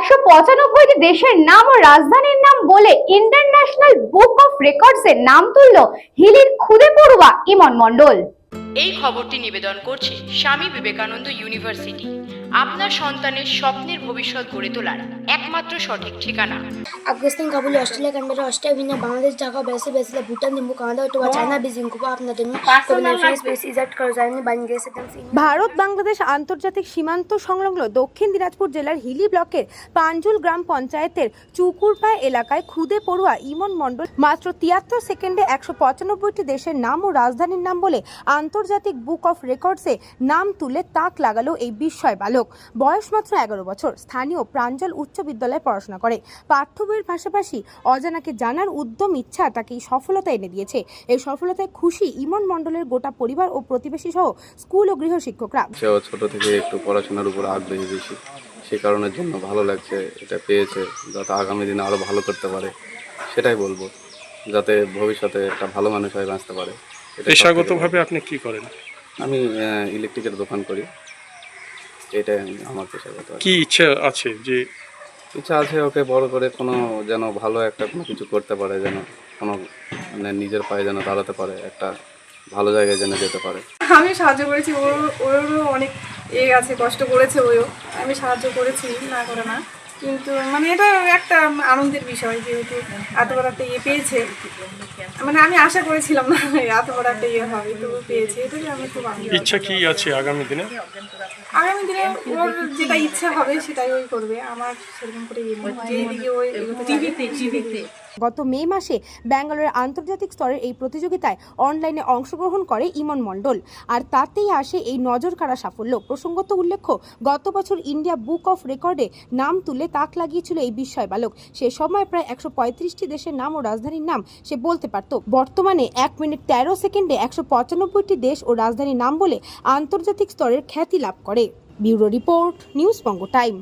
একশো পঁচানব্বইটি দেশের নাম ও রাজধানীর নাম বলে ইন্টারন্যাশনাল বুক অফ রেকর্ডস এর নাম তুলল হিলির খুদে পড়ুয়া ইমন মন্ডল এই খবরটি নিবেদন করছে স্বামী বিবেকানন্দ ইউনিভার্সিটি। আপনার সন্তানের স্বপ্নের ভবিষ্যৎ গড়ে তোলার একমাত্র সঠিক ঠিকানা। Afghanistan Kabul Australia Canberra Australia Vienna Bangladesh Dhaka বেসে বেসলে ভুটান দিম্বু কানাডা অথবা চায়না বেজিং কুবা আপনাদের ভারত বাংলাদেশ আন্তর্জাতিক সীমান্ত সংলগ্ন দক্ষিণ দিনাজপুর জেলার হিলি ব্লকের পাঞ্জুল গ্রাম পঞ্চায়েতের চুকুরপায় এলাকায় খুদে পড়ুয়া ইমন মণ্ডল মাত্র তিয়াত্তর সেকেন্ডে একশো পঁচানব্বইটি দেশের নাম ও রাজধানীর নাম বলে আন্তর্জাতিক বুক অফ রেকর্ডসে নাম তুলে তাক লাগালো এই বিস্ময় বালক বয়স মাত্র এগারো বছর। স্থানীয় প্রাঞ্জল উচ্চ বিদ্যালয়ে পড়াশোনা করে। পাঠ্য বইয়ের পাশাপাশি অজানাকে জানার উদ্যম ইচ্ছা তাকে এই সফলতা এনে দিয়েছে। এই সফলতায় খুশি ইমন মণ্ডলের গোটা পরিবার ও প্রতিবেশী সহ স্কুল ও গৃহ শিক্ষকরা। সেও ছোট থেকে একটু পড়াশোনার উপর আগ্রহী বেশি। সে কারণের জন্য ভালো লাগছে এটা পেয়েছে যাতে আগামী দিনে আরও ভালো করতে পারে। সেটাই বলব যাতে ভবিষ্যতে একটা ভালো মানুষ হয়ে বাঁচতে পারে। পেশাগতভাবে আপনি কি করেন? আমি ইলেকট্রিকের দোকান করি। এটাই আমার পেশাগত কি। ইচ্ছে আছে যে ইচ্ছা আছে ওকে বড় করে কোনো যেন ভালো একটা কোনো কিছু করতে পারে যেন কোনো মানে নিজের পায়ে যেন দাঁড়াতে পারে একটা ভালো জায়গায় যেন যেতে পারে। আমি সাহায্য করেছি ওর ওরও অনেক এ আছে কষ্ট করেছে ওও আমি সাহায্য করেছি না করে না। কিন্তু মানে এটা একটা আনন্দের বিষয় যেহেতু এত বড় একটা ইয়ে পেয়েছে। মানে আমি আশা করেছিলাম না এত বড় একটা ইয়ে হবে তো ও পেয়েছে এটাকে আমি খুব ইচ্ছা কি আছে আগামী দিনে? আগামী দিনে ওর যেটা ইচ্ছা হবে সেটাই ওই করবে। আমার সেরকম করে ইয়ে ওই এগোতে চায়। গত মে মাসে ব্যাঙ্গালোরের আন্তর্জাতিক স্তরের এই প্রতিযোগিতায় অনলাইনে অংশগ্রহণ করে ইমন মণ্ডল। আর তাতেই আসে এই নজর কাড়া সাফল্য। প্রসঙ্গত উল্লেখ্য গত বছর ইন্ডিয়া বুক অফ রেকর্ডে নাম তুলে তাক লাগিয়েছিল এই বিস্ময় বালক সে সময় প্রায় একশো পঁয়ত্রিশটি দেশের নাম ও রাজধানীর নাম সে বলতে পারত। বর্তমানে এক মিনিট তেরো সেকেন্ডে একশো পঁচানব্বইটি দেশ ও রাজধানীর নাম বলে আন্তর্জাতিক স্তরের খ্যাতি লাভ করে। Bureau report news Banga time.